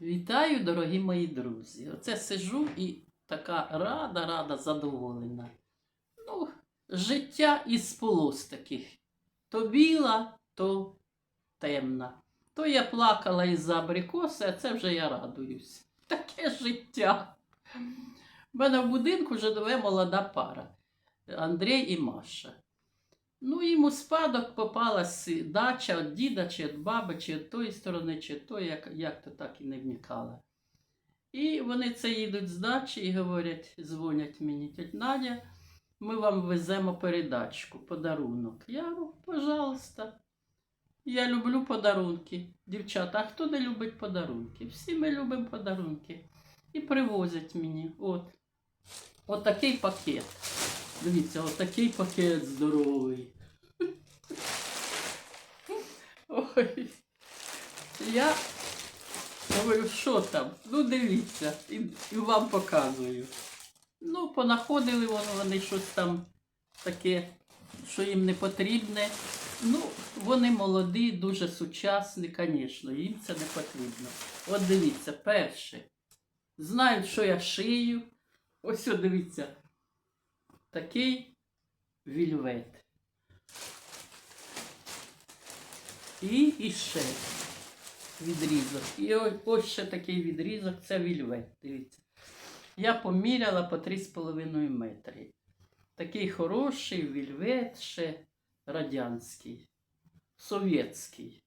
Вітаю, дорогі мої друзі. Оце сижу і така рада, рада, задоволена. Ну, життя із полос таких. То біла, то темна. То я плакала із-за абрикоси, а це вже я радуюсь. Таке життя. У мене в будинку вже живе молода пара Андрій і Маша. Ну, їм у спадок попалась дача від діда, чи від баби, чи від тої сторони, чи тої, як, як то так і не вникала. І вони це їдуть з дачі і говорять, дзвонять мені, тетя Надя, ми вам веземо передачку, подарунок. Я говорю, пожалуйста. Я люблю подарунки. Дівчата, а хто не любить подарунки? Всі ми любимо подарунки. І привозять мені. От. От пакет. Дивіться, отакий пакет здоровий. Ой. Я говорю, що там? Ну, дивіться, і, і вам показую. Ну, понаходили воно, вони щось там таке, що їм не потрібне. Ну, вони молоді, дуже сучасні, звісно, їм це не потрібно. От дивіться, перше. Знають, що я шию. Ось, дивіться, такий вільвет. І іще відрізок. І ось, ось ще такий відрізок, це вільвет. Дивіться. Я поміряла по 3,5 метри. Такий хороший вільвет ще радянський, совєтський.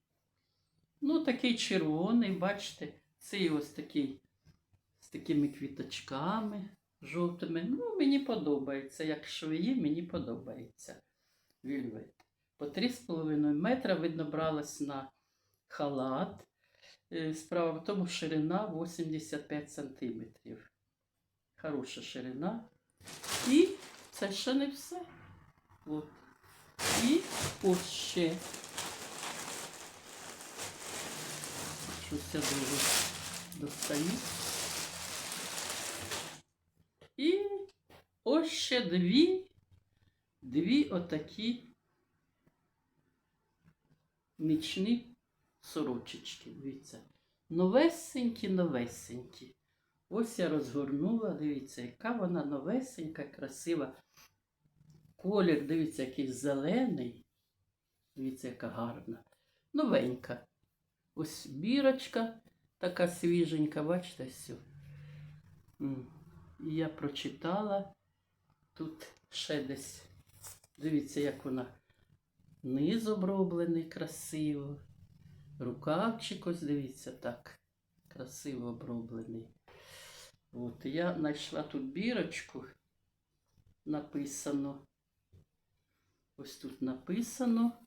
Ну, такий червоний, бачите, цей ось такий з такими квіточками жовтими. Ну, мені подобається. Як швеї, мені подобається вільвет. По 3,5 метра, видно, бралась на халат. Е, Справа в тому, ширина 85 сантиметрів. Хороша ширина. І це ще не все. От. І ось ще. Щось я довго достаю. І ось ще дві, дві отакі нічні сорочечки. Дивіться. Новесенькі, новесенькі. Ось я розгорнула, дивіться, яка вона новесенька, красива. Колір, дивіться, який зелений. Дивіться, яка гарна. Новенька. Ось бірочка така свіженька, бачите, все. Я прочитала тут ще десь. Дивіться, як вона низ оброблений красиво. Рукавчик ось дивіться так. Красиво оброблений. От я знайшла тут бірочку. Написано. Ось тут написано.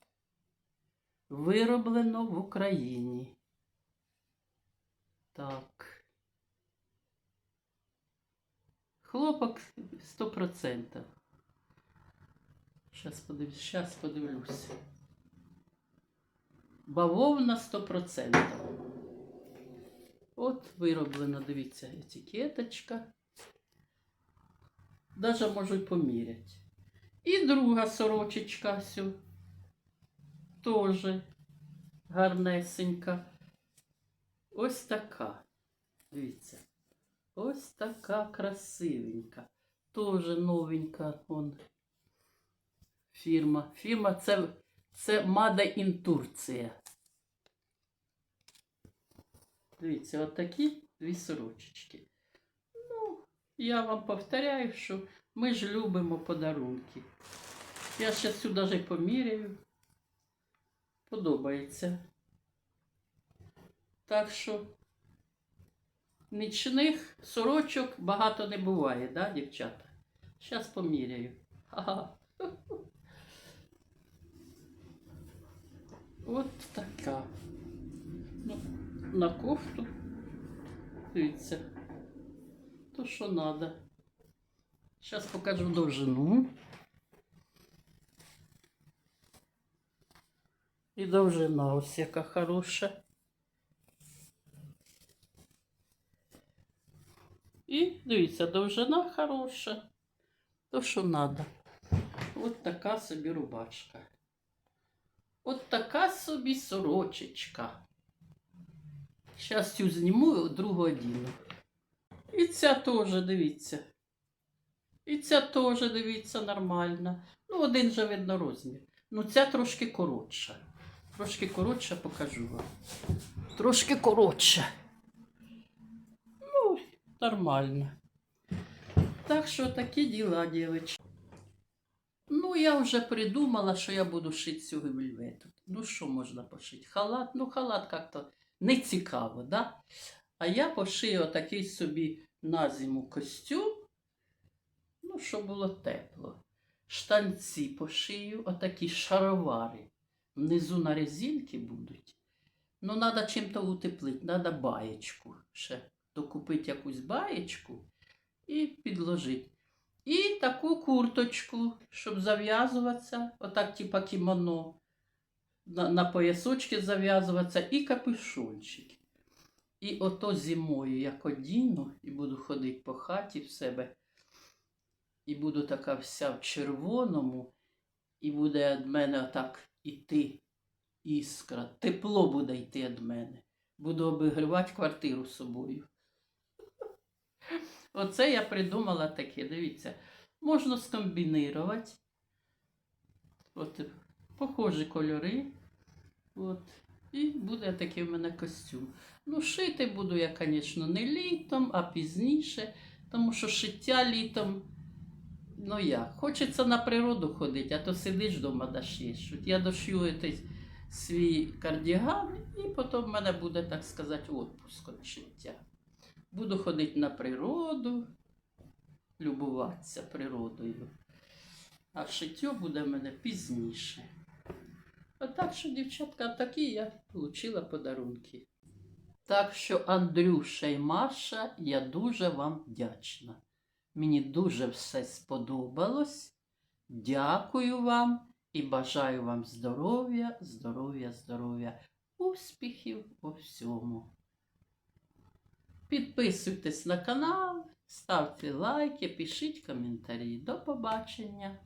Вироблено в Україні. Так. Хлопок 100%. Зараз подивлюсь, щас подивлюся. Бавовна 100%. От вироблена, дивіться, етикеточка. Даже можу й поміряти. І друга сорочечка сю. Тоже гарнесенька. Ось така. Дивіться. Ось така красивенька. Тоже новенька он. Фірма. Фірма це, це Made in Турція. Дивіться, от такі дві сорочечки. Ну, я вам повторяю, що ми ж любимо подарунки. Я зараз сюди навіть поміряю. Подобається. Так що нічних сорочок багато не буває, да, дівчата? Зараз поміряю. Ага. От така. Ну, на кофту. Дивіться. То, що треба. Зараз покажу довжину. І довжина ось яка хороша. І дивіться, довжина хороша. То, що треба. От така собі рубашка. От така собі сорочечка. Зараз цю зніму, другу одіну. І ця теж, дивіться. І ця теж, дивіться, нормальна. Ну, один же видно розмір. Ну, ця трошки коротша. Трошки коротша покажу вам. Трошки коротша. Ну, нормально. Так що такі діла, дівчатки. Ну, я вже придумала, що я буду шити цього вельвету. Ну, що можна пошити? Халат? Ну, халат як-то не цікаво, да? А я пошию отакий собі на зиму костюм, ну, щоб було тепло. Штанці пошию, отакі шаровари. Внизу на резинки будуть. Ну, треба чим-то утеплити, треба баєчку ще. Докупити якусь баєчку і підложити. І таку курточку, щоб зав'язуватися, отак, типа кімоно, на, на поясочки зав'язуватися, і капюшончик. І ото зимою як одіну, і буду ходити по хаті в себе, і буду така вся в червоному, і буде від мене отак іти іскра. Тепло буде йти від мене. Буду обігрівати квартиру собою. Оце я придумала таке, дивіться. Можна скомбінувати. От, похожі кольори. От. І буде такий в мене костюм. Ну, шити буду я, звісно, не літом, а пізніше, тому що шиття літом, ну як, хочеться на природу ходити, а то сидиш вдома. От Я дошью свій кардіган, і потім в мене буде, так сказати, відпуск від шиття. Буду ходити на природу, любуватися природою. А шиття буде в мене пізніше. А так що, дівчатка, такі я отримала подарунки. Так що, Андрюша і Маша, я дуже вам вдячна. Мені дуже все сподобалось. Дякую вам і бажаю вам здоров'я, здоров'я, здоров'я, успіхів у всьому. Підписуйтесь на канал, ставте лайки, пишіть коментарі. До побачення!